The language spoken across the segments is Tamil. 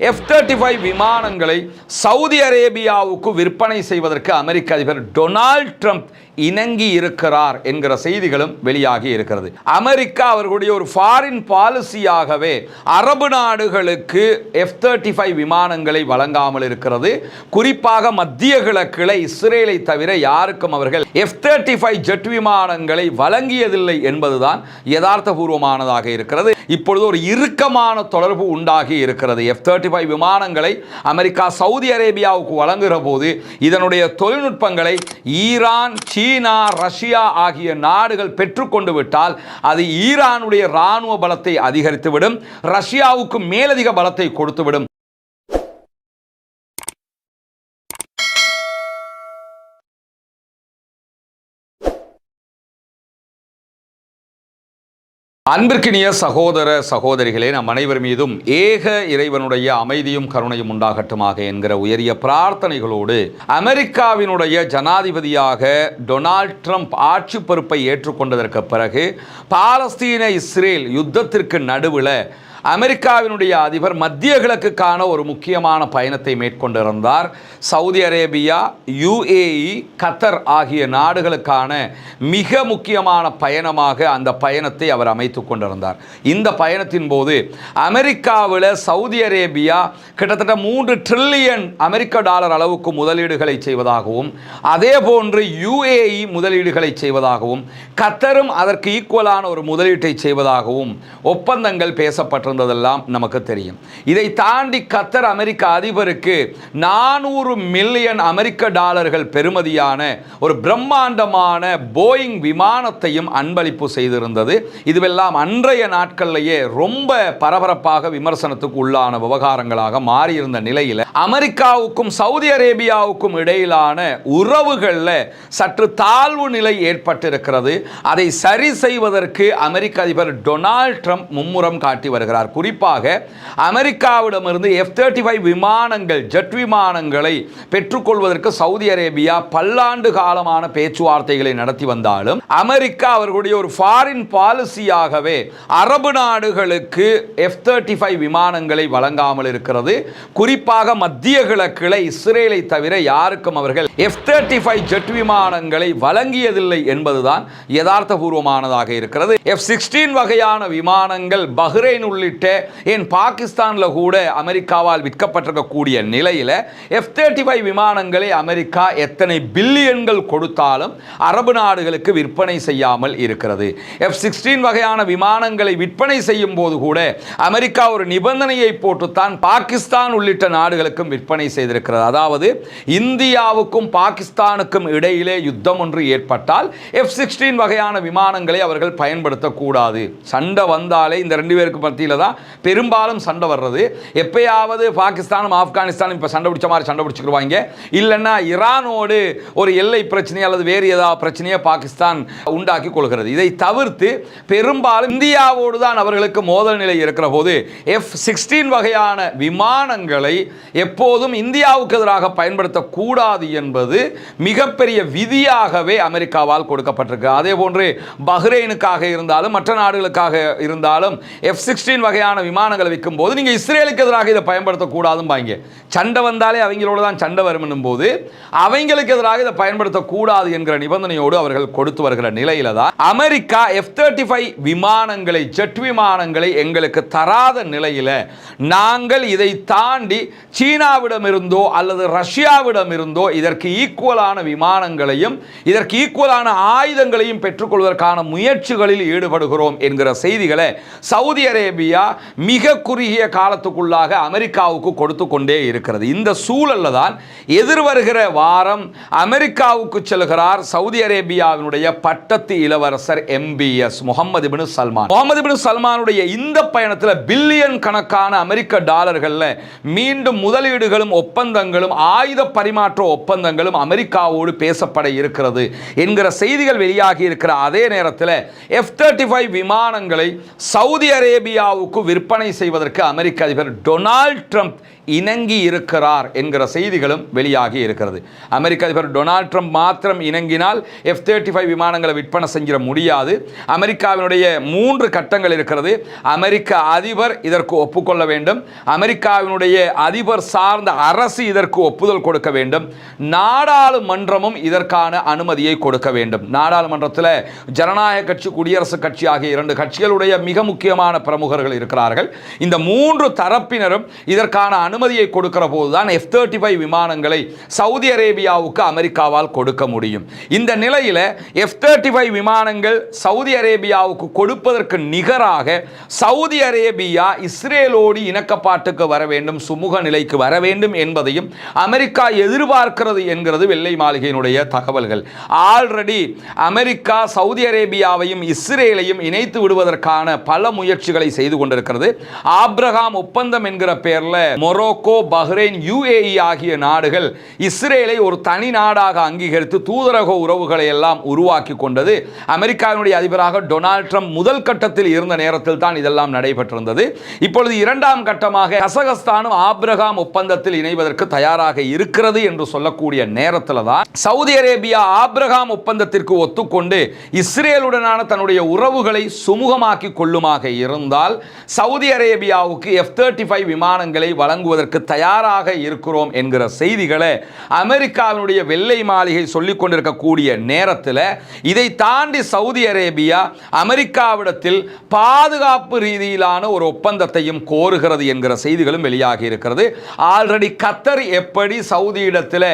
எஃப் தேர்ட்டி ஃபைவ் விமானங்களை சவுதி அரேபியாவுக்கு விற்பனை செய்வதற்கு அமெரிக்க அதிபர் டொனால்ட் ட்ரம்ப் இணங்கி இருக்கிறார் என்கிற செய்திகளும் வெளியாகி இருக்கிறது. அமெரிக்கா அவர்களுடைய ஒரு ஃபாரின் பாலிசியாகவே அரபு நாடுகளுக்கு எஃப் தேர்ட்டி ஃபைவ் விமானங்களை வழங்காமல் இருக்கிறது. குறிப்பாக மத்திய கிழக்கில் இஸ்ரேலை தவிர யாருக்கும் அவர்கள் எஃப் தேர்ட்டி ஃபைவ் ஜெட் விமானங்களை வழங்கியதில்லை என்பதுதான் யதார்த்தபூர்வமானதாக இருக்கிறது. இப்பொழுது ஒரு இறுக்கமான தொடர்பு உண்டாகி இருக்கிறது. எஃப் தேர்ட்டி ஃபைவ் விமானங்களை அமெரிக்கா சவுதி அரேபியாவுக்கு வழங்குகிற போது இதனுடைய தொழில்நுட்பங்களை ஈரான் சீனா சீனா ரஷ்யா ஆகிய நாடுகள் பெற்றுக்கொண்டு விட்டால் அது ஈரானுடைய இராணுவ பலத்தை அதிகரித்துவிடும் ரஷ்யாவுக்கு மேலதிக பலத்தை கொடுத்துவிடும். அன்பிற்கினிய சகோதர சகோதரிகளே நம் அனைவர் மீதும் ஏக இறைவனுடைய அமைதியும் கருணையும் உண்டாகட்டுமாக என்கிற உயரிய பிரார்த்தனைகளோடு அமெரிக்காவினுடைய ஜனாதிபதியாக டொனால்ட் ட்ரம்ப் ஆட்சி பொறுப்பை ஏற்றுக்கொண்டதற்கு பிறகு பாலஸ்தீன இஸ்ரேல் யுத்தத்திற்கு நடுவில் அமெரிக்காவினுடைய அதிபர் மத்திய கிழக்குக்கான ஒரு முக்கியமான பயணத்தை மேற்கொண்டிருந்தார். சவுதி அரேபியா யுஏஇ கத்தர் ஆகிய நாடுகளுக்கான மிக முக்கியமான பயணமாக அந்த பயணத்தை அவர் அமைத்து கொண்டிருந்தார். இந்த பயணத்தின் போது அமெரிக்காவில் சவுதி அரேபியா கிட்டத்தட்ட மூன்று ட்ரில்லியன் அமெரிக்க டாலர் அளவுக்கு முதலீடுகளை செய்வதாகவும் அதே போன்று யுஏஇ முதலீடுகளை செய்வதாகவும் கத்தரும் அதற்கு ஈக்குவலான ஒரு முதலீட்டை செய்வதாகவும் ஒப்பந்தங்கள் பேசப்பட்டிருந்ததெல்லாம் நமக்கு தெரியும். இதை தாண்டி கத்தர் அமெரிக்க அதிபருக்கு நானூறு மில்லியன் அமெரிக்க டாலர்கள் பெறுமதியான ஒரு பிரம்மாண்டமான போயிங் விமானத்தையும் அன்பளிப்பு செய்திருந்தது. இதுவெல்லாம் அன்றைய நாட்கள்லேயே ரொம்ப பரபரப்பாக விமர்சனத்துக்கு உள்ளான விவகாரங்களாக மாறியிருந்த நிலையில் அமெரிக்காவுக்கும் சவுதி அரேபியாவுக்கும் இடையிலான உறவுகளில் சற்று தாழ்வு நிலை ஏற்பட்டிருக்கிறது. அதை சரி செய்வதற்கு அமெரிக்க அதிபர் டொனால்ட் ட்ரம்ப் மும்முரம் காட்டி வருகிறார். குறிப்பாக அமெரிக்காவிடமிருந்து எஃப் தேர்ட்டி ஃபைவ் விமானங்கள் ஜெட் விமானங்களை பெற்றுக்கொள்வதற்கு சவுதி அரேபியா பல்லாண்டு காலமான பேச்சுவார்த்தைகளை நடத்தி வந்தாலும் அமெரிக்கா அவர்களுடைய ஒரு ஃபாரின் பாலிசியாகவே அரபு நாடுகளுக்கு எஃப் தேர்ட்டி ஃபைவ் விமானங்களை வழங்காமல் இருக்கிறது. குறிப்பாக மத்திய கிழக்கில் இஸ்ரேலை தவிர யாருக்கும் அவர்கள் எஃப் தேர்ட்டி ஃபைவ் ஜெட் விமானங்களை வழங்கியதில்லை என்பதுதான் யதார்த்தபூர்வமானதாக இருக்கிறது. எஃப் சிக்ஸ்டீன் வகையான விமானங்கள் பஹ்ரைன் உள்ளிட்ட ஏன் பாகிஸ்தானில் கூட அமெரிக்காவால் விற்கப்பட்டிருக்கக்கூடிய நிலையில் எஃப் தேர்ட்டி ஃபைவ் விமானங்களை அமெரிக்கா எத்தனை பில்லியன்கள் கொடுத்தாலும் அரபு நாடுகளுக்கு விற்பனை செய்யாமல் இருக்கிறது. எஃப் சிக்ஸ்டீன் வகையான விமானங்களை விற்பனை செய்யும் போது கூட அமெரிக்கா ஒரு நிபந்தனையை போட்டுத்தான் பாகிஸ்தான் உள்ளிட்ட நாடுகளுக்கும் விற்பனை செய்திருக்கிறது. அதாவது இந்தியாவுக்கும் பாகிஸ்தானுக்கும் இடையிலே யுத்தம் ஒன்று ஏற்பட்டால் எஃப் சிக்ஸ்டீன் வகையான விமானங்களை அவர்கள் பயன்படுத்தக்கூடாது. சண்டை வந்தாலே இந்த ரெண்டு பேருக்கு மத்தியில் தான் பெரும்பாலும் சண்டை வர்றது. எப்பயாவது பாகிஸ்தானும் ஆப்கானிஸ்தானும் இப்போ சண்டை பிடிச்ச மாதிரி சண்டை பிடிச்சிக்கிடுவாங்க இல்லைன்னா ஈரானோடு ஒரு எல்லை பிரச்சனை அல்லது வேறு ஏதாவது பிரச்சனையை பாகிஸ்தான் உண்டாக்கி கொள்கிறது. இதை தவிர்த்து பெரும்பாலும் இந்தியாவோடு தான் அவர்களுக்கு மோதல் நிலை இருக்கிற போது எஃப் சிக்ஸ்டீன் வகையான விமானங்களை எப்போதும் இந்தியாவுக்கு எதிராக பயன்படுத்தக்கூடாது என்பது மிகப்பெரிய விதியாகவே அமெரிக்காவால் கொடுக்கப்பட்டிருக்கு. அதே போன்று பஹ்ரைனுக்காக இருந்தாலும் மற்ற நாடுகளுக்காக இருந்தாலும் எஃப் சிக்ஸ்டீன் வகையான விமானங்களை விற்கும் போது நீங்கள் இஸ்ரேலுக்கு எதிராக இதை பயன்படுத்தக்கூடாதும்பாங்க சண்டை வந்தாலே அவங்களோட தான் சண்டை வரும் போது அவங்களுக்கு எதிராக இதை பயன்படுத்தக்கூடாது என்கிற நிபந்தனையோடு அவர்கள் கொடுத்து வருகிற நிலையில தான் அமெரிக்கா எஃப் தேர்ட்டி ஃபைவ் விமானங்களை ஜெட் விமானங்களை எங்களுக்கு தராத நிலையில் நாங்கள் இதை தாண்டி சீனாவிடமிருந்தோ அல்லது ரஷ்யாவிடமிருந்தோ இதற்கு ஈக்குவலான விமானங்களையும் இதற்கு ஈக்குவலான ஆயுதங்களையும் பெற்றுக்கொள்வதற்கான முயற்சிகளில் ஈடுபடுகிறோம் என்கிற செய்திகளை சவுதி அரேபியா மிக குறுகிய காலத்துக்குள்ளாக அமெரிக்காவுக்கு கொடுத்து கொண்டே இருக்கிறது. இந்த சூழலில் தான் எதிர்வருகிற வாரம் அமெரிக்காவுக்கு செல்கிறார் சவுதி அரேபியாவினுடைய பட்டத்து இளவரசர் MBS Mohammed bin Salman. Mohammed bin சல்மானுடைய இந்த பயணத்தில் பில்லியன் கணக்கான அமெரிக்க டாலர்களில் மீண்டும் முதலீடுகளும் ஒப்பந்தங்களும் ஆயுத பரிமாற்ற ஒப்பந்தங்களும் அமெரிக்காவோடு பேசப்பட இருக்கிறது என்கிற செய்திகள் வெளியாகி இருக்கிற அதே நேரத்தில் எஃப் தேர்ட்டி ஃபைவ் விமானங்களை சவுதி அரேபியாவுக்கு விற்பனை செய்வதற்கு அமெரிக்க அதிபர் டொனால்ட் ட்ரம்ப் இணங்கி இருக்கிறார் என்கிற செய்திகளும் வெளியாகி இருக்கிறது. அமெரிக்க அதிபர் டொனால்ட் ட்ரம்ப் மாத்திரம் இணங்கினால் எஃப் தேர்ட்டி ஃபைவ் விமானங்களை விற்பனை செஞ்சிட முடியாது. அமெரிக்காவினுடைய மூன்று கட்டங்கள் இருக்கிறது. அமெரிக்க அதிபர் இதற்கு ஒப்புக்கொள்ள வேண்டும். அமெரிக்காவினுடைய அதிபர் சார்ந்த அரசு இதற்கு ஒப்புதல் கொடுக்க வேண்டும். நாடாளுமன்றமும் இதற்கான அனுமதியை கொடுக்க வேண்டும். நாடாளுமன்றத்தில் ஜனநாயக கட்சி குடியரசுக் கட்சி ஆகிய இரண்டு கட்சிகளுடைய மிக முக்கியமான பிரமுகர்கள் இருக்கிறார்கள். இந்த மூன்று தரப்பினரும் இதற்கான அனுமதியை கொடுக்கிற போதுதான் எஃப் தேர்ட்டி ஃபைவ் விமானங்களை சவுதி அரேபியாவுக்கு அமெரிக்காவால் கொடுக்க முடியும். இந்த நிலையில் எஃப் தேர்ட்டி ஃபைவ் விமானங்கள் சவுதி அரேபியாவுக்கு கொடுப்பதற்கு நிகராக சவுதி அரேபியா இஸ்ரேலோடு இணக்கப்பாட்டுக்கு வர வேண்டும் சுமூக நிலைக்கு வர வேண்டும் என்பதையும் அமெரிக்கா எதிர்பார்க்கிறது என்கிறது வெள்ளை மாளிகையினுடைய தகவல்கள். ஆல்ரெடி அமெரிக்கா சவுதி அரேபியாவையும் இஸ்ரேலையும் இணைத்து விடுவதற்கான பல முயற்சிகளை செய்து கொண்டிருக்கிறது. ஆப்ரஹாம் ஒப்பந்தம் என்கிற பெயரில் மொரோக்கோ பஹ்ரைன் யுஏஇ ஆகிய நாடுகள் இஸ்ரேலை ஒரு தனி நாடாக அங்கீகரித்து தூதரக உறவுகளை எல்லாம் உருவாக்கி கொண்டது. அமெரிக்காவினுடைய அதிபராக டொனால்ட் ட்ரம்ப் முதல் கட்டத்தில் இருந்த நேரத்தில் தான் இதெல்லாம் நடைபெற்றிருந்தது. இப்பொழுது இரண்டாம் கட்டமாக கசகஸ்தானும் ஆப்ரஹாம் ஒப்பந்தத்தில் இணைவதற்கு தயாராக இருக்கிறது என்று சொல்லக்கூடிய நேரத்தில் தான் சவுதி அரேபியா ஆப்ரஹாம் ஒப்பந்தத்திற்கு ஒத்துக்கொண்டு இஸ்ரேலுடனான தன்னுடைய உறவுகளை சுமூகமாக்கி கொள்ளுமாக இருந்தால் சவுதி அரேபியாவுக்கு எஃப் தேர்ட்டி ஃபைவ் விமானங்களை வழங்குவதற்கு தயாராக இருக்கிறோம் என்கிற செய்திகளை அமெரிக்காவினுடைய வெள்ளை மாளிகை சொல்லிக் கொண்டிருக்கக்கூடிய நேரத்தில் இதை தாண்டி சவுதி அரேபியா அமெரிக்காவிடத்தில் பாதுகாப்பு ரீதியிலான ஒரு ஒப்பந்தத்தையும் கோருகிறது என்கிற செய்திகளும் வெளியாகி இருக்கிறது. ஆல்ரெடி கத்தர் எப்படி சவுதியிடத்தில்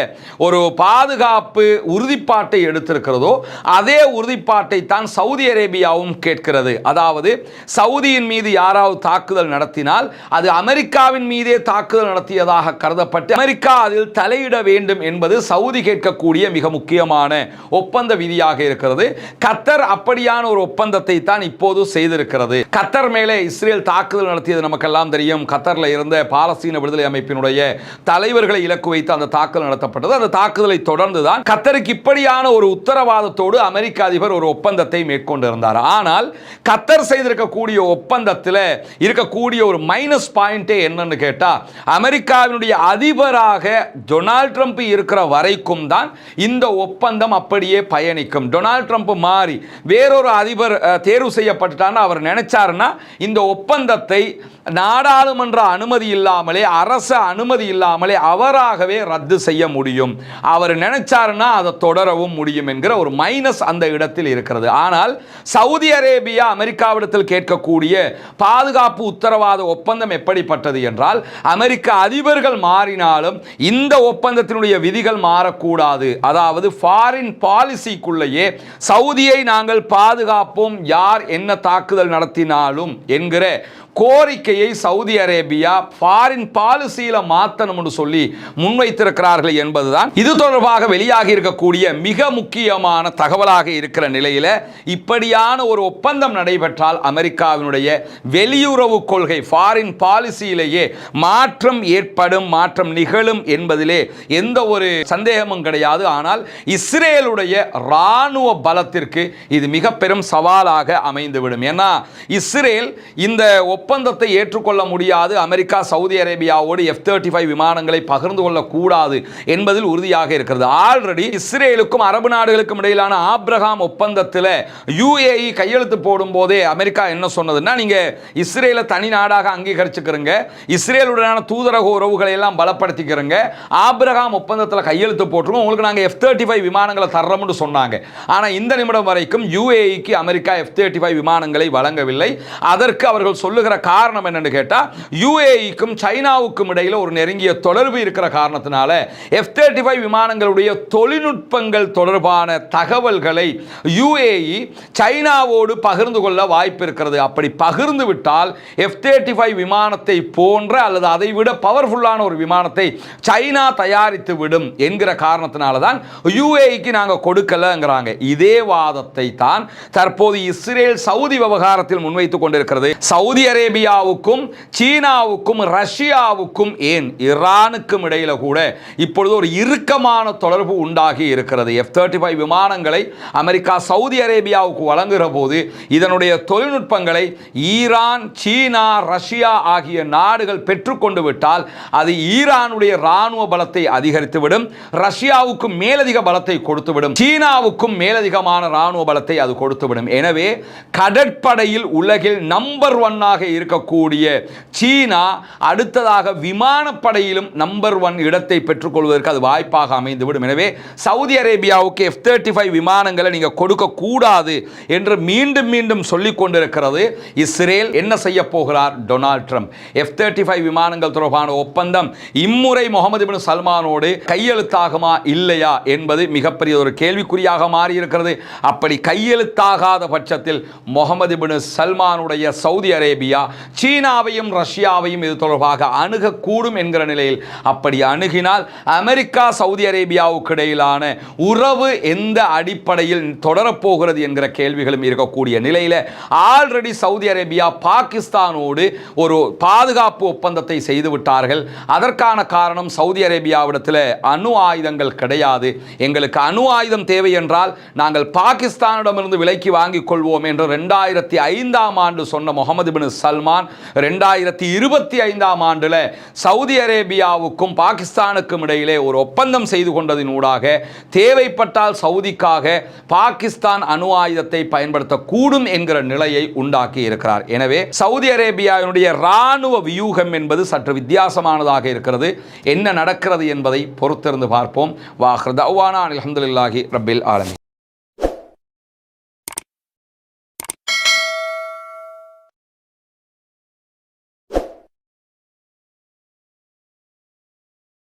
ஒரு பாதுகாப்பு உறுதிப்பாட்டை எடுத்திருக்கிறதோ அதே உறுதிப்பாட்டை தான் சவுதி அரேபியாவும் கேட்கிறது. அதாவது சவுதியின் மீது யாராவது தாக்குதல் நடத்தினால் அது அமெரிக்காவின் மீதே தாக்கு தாக்குதல் நடத்தியதாக கருதப்பட்டு அமெரிக்கா அதில் தலையிட வேண்டும் என்பது சவுதி கேட்கக்கூடிய மிக முக்கியமான ஒப்பந்த விதியாக இருக்கிறது. கத்தர் அப்படியான ஒரு ஒப்பந்தத்தை தான் இப்போது செய்திருக்கிறது. கத்தர் மேலே இஸ்ரேல் தாக்குதல் நடத்தியது நமக்கெல்லாம் தெரியும். கத்தரில் இருந்த பாலஸ்தீன விடுதலை அமைப்பினுடைய தலைவர்களை இலக்கு வைத்து அந்த தாக்குதல் நடத்தப்பட்டது. அந்த தாக்குதலை தொடர்ந்து தான் கத்தருக்கு இப்படியான ஒரு உத்தரவாதத்தோடு அமெரிக்க அதிபர் ஒரு ஒப்பந்தத்தை மேற்கொண்டிருந்தார். ஆனால் கத்தர் செய்திருக்கக்கூடிய ஒப்பந்தத்தில் இருக்கக்கூடிய ஒரு மைனஸ் பாயிண்டே என்னன்னு கேட்டால் அமெரிக்காவினுடைய அதிபராக டொனால்ட் ட்ரம்ப் இருக்கிற வரைக்கும் தான் இந்த ஒப்பந்தம் அப்படியே பயணிக்கும். டொனால்ட் ட்ரம்ப் மாறி வேறொரு அதிபர் தேர்வு செய்யப்பட்டுட்டான்னு அவர் நினைச்சாருன்னா இந்த ஒப்பந்தத்தை நாடாளுமன்ற அனுமதி இல்லாமலே அரச அனுமதி இல்லாமலே அவராகவே ரத்து செய்ய முடியும். அவர் நினைச்சாருன்னா அதை தொடரவும் முடியும் என்கிற ஒரு மைனஸ் அந்த இடத்தில் இருக்கிறது. ஆனால் சவுதி அரேபியா அமெரிக்காவிடத்தில் கேட்கக்கூடிய பாதுகாப்பு உத்தரவாத ஒப்பந்தம் எப்படிப்பட்டது என்றால் அமெரிக்க அதிபர்கள் மாறினாலும் இந்த ஒப்பந்தத்தினுடைய விதிகள் மாறக்கூடாது. அதாவது ஃபாரின் பாலிசிக்குள்ளேயே சவுதியை நாங்கள் பாதுகாப்போம் யார் என்ன தாக்குதல் நடத்தினாலும் என்கிற கோரிக்கையை சவுதி அரேபியா ஃபாரின் பாலிசியில மாத்தணும்னு சொல்லி முன்வைத்திருக்கிறார்கள் என்பதுதான். இது தொடர்பாக வெளியாகி இருக்கக்கூடிய மிக முக்கியமான தகவலாக இருக்கிற நிலையில இப்படியான ஒரு ஒப்பந்தம் நடைபெற்றால் அமெரிக்காவினுடைய வெளியுறவு கொள்கை ஃபாரின் பாலிசியிலேயே மாற்ற மாற்றம் ஏற்படும் மாற்றம் நிகழும் என்பதிலே எந்த ஒரு சந்தேகமும் கிடையாது. ஆனால் இஸ்ரேலுடைய இராணுவ பலத்திற்கு இது மிக பெரும் சவாலாக அமைந்துவிடும். ஏன்னா இஸ்ரேல் இந்த ஒப்பந்தத்தை ஏற்றுக்கொள்ள முடியாது. அமெரிக்கா சவுதி அரேபியாவோடு எஃப் தேர்ட்டி ஃபைவ் விமானங்களை பகிர்ந்து கொள்ளக்கூடாது என்பதில் உறுதியாக இருக்கிறது. ஆல்ரெடி இஸ்ரேலுக்கும் அரபு நாடுகளுக்கும் இடையிலான ஆப்ரஹாம் ஒப்பந்தத்தில் யுஏஇ கையெழுத்து போடும் போதே அமெரிக்கா என்ன சொன்னதுன்னா நீங்க இஸ்ரேலை தனி நாடாக அங்கீகரிச்சுக்கிறங்க. இஸ்ரேலுடனான தூதரக உறவுகளை எல்லாம் பலப்படுத்திக்கிறோங்க. ஆப்ரஹாம் ஒப்பந்தத்தில் கையெழுத்து போட்டுருவோம் உங்களுக்கு நாங்கள் எஃப் தேர்ட்டி ஃபைவ் விமானங்களை தர்றோம்னு சொன்னாங்க. ஆனால் இந்த நிமிடம் வரைக்கும் யுஏஇக்கு அமெரிக்கா எஃப் தேர்ட்டி ஃபைவ் விமானங்களை வழங்கவில்லை. அதற்கு அவர்கள் சொல்லுகிற காரணம் என்னென்னு கேட்டால் யுஏஇக்கும் சைனாவுக்கும் இடையில் ஒரு நெருங்கிய தொடர்பு இருக்கிற காரணத்தினால எஃப் தேர்ட்டி ஃபைவ் விமானங்களுடைய தொழில்நுட்பங்கள் தொடர்பான தகவல்களை யுஏஇ சைனாவோடு பகிர்ந்து கொள்ள வாய்ப்பு இருக்கிறது. அப்படி பகிர்ந்து விட்டால் எஃப் தேர்ட்டி ஃபைவ் விமானத்தை போன்ற அல்லது அதை விட பவர்ஃபுல்லான ஒரு விமானத்தை சைனா தயாரித்து விடும் என்கிற காரணத்தினால தான் யுஏஇக்கு நாங்கள் கொடுக்கலங்கிறாங்க. இதே வாதத்தை தான் தற்போது இஸ்ரேல் சவுதி விவகாரத்தில் முன்வைத்துக் கொண்டிருக்கிறது. சவுதி அரேபியாவுக்கும் சீனாவுக்கும் ரஷ்யாவுக்கும் ஏன் ஈரானுக்கும் இடையில கூட இப்பொழுது ஒரு இறுக்கமான தொடர்பு உண்டாகி இருக்கிறது. எஃப் தேர்ட்டி ஃபைவ் விமானங்களை அமெரிக்கா சவுதி அரேபியாவுக்கு வழங்குகிற போது இதனுடைய தொழில்நுட்பங்களை ஈரான் சீனா ரஷ்யா ஆகிய நாடுகள் பெற்றுக்கொண்டு விட்டால் அது ஈரானுடைய ராணுவ பலத்தை அதிகரித்துவிடும் ரஷ்யாவுக்கும் மேலதிக பலத்தை கொடுத்துவிடும் சீனாவுக்கும் மேலதிகமான ராணுவ பலத்தை அது கொடுத்துவிடும். எனவே கடற்படையில் உலகில் நம்பர் ஒன்னாக இருக்கக்கூடிய சீனா அடுத்ததாக விமானப்படையிலும் நம்பர் ஒன் இடத்தை பெற்றுக்கொள்வதற்கு அது வாய்ப்பாக அமைந்துவிடும். எனவே சவுதி அரேபியாவுக்கு எஃப் தேர்ட்டி ஃபைவ் விமானங்களை நீங்கள் கொடுக்கக்கூடாது என்று மீண்டும் மீண்டும் சொல்லிக் கொண்டிருக்கிறது இஸ்ரேல். என்ன செய்ய போகிறார்? Donald Trump. F thirty five விமானங்கள் தொடர்பான ஒப்பந்தம் இம்முறை முகமது பின் சல்மானோடு கையெழுத்தாகுமா இல்லையா என்பது மிகப்பெரிய ஒரு கேள்விக்குறியாக மாறியிருக்கிறது. அப்படி கையெழுத்தாகாத பட்சத்தில் முகமது பின் சல்மானுடைய சவுதி அரேபியா சீனாவையும் ரஷ்யாவையும் இது தொடர்பாக அணுகக்கூடும் என்கிற நிலையில் அப்படி அணுகினால் அமெரிக்கா சவுதி அரேபியாவுக்கு இடையிலான உறவு எந்த அடிப்படையில் தொடரப்போகிறது என்கிற கேள்விகளும் இருக்கக்கூடிய நிலையில் ஆல்ரெடி சவுதி அரேபியா பாகிஸ்தானோடு ஒரு பாதுகாப்பு ஒப்பந்தத்தை செய்து விட்டார்கள் அதற்கான காரணம் சவுதி அரேபியாவிடத்தில் அணு ஆயுதங்கள் கிடையாது. எங்களுக்கு அணு ஆயுதம் தேவை என்றால் நாங்கள் பாகிஸ்தானிடமிருந்து விலைக்கு வாங்கிக் கொள்வோம் என்று ரெண்டாயிரத்தி ஐந்தாம் ஆண்டு சொன்ன முகமது பின் சல்மான் ரெண்டாயிரத்தி இருபத்தி ஐந்தாம் ஆண்டில் சவுதி அரேபியாவுக்கும் பாகிஸ்தானுக்கும் இடையிலே ஒரு ஒப்பந்தம் செய்து கொண்டதின் ஊடாக தேவைப்பட்டால் சவுதிக்காக பாகிஸ்தான் அணு ஆயுதத்தை பயன்படுத்தக்கூடும் என்கிற நிலையை உண்டாக்கி இருக்கிறார் எனவே சவுதி அரேபியாவினுடைய இராணுவ வியூகம் என்பது சற்று வித்தியாசமானதாக இருக்கிறது. என்ன நடக்கிறது என்பதை பொறுத்திருந்து பார்ப்போம். வாஹ்ரதாவானா அலமதுல்லாஹி ரபில் ஆலமி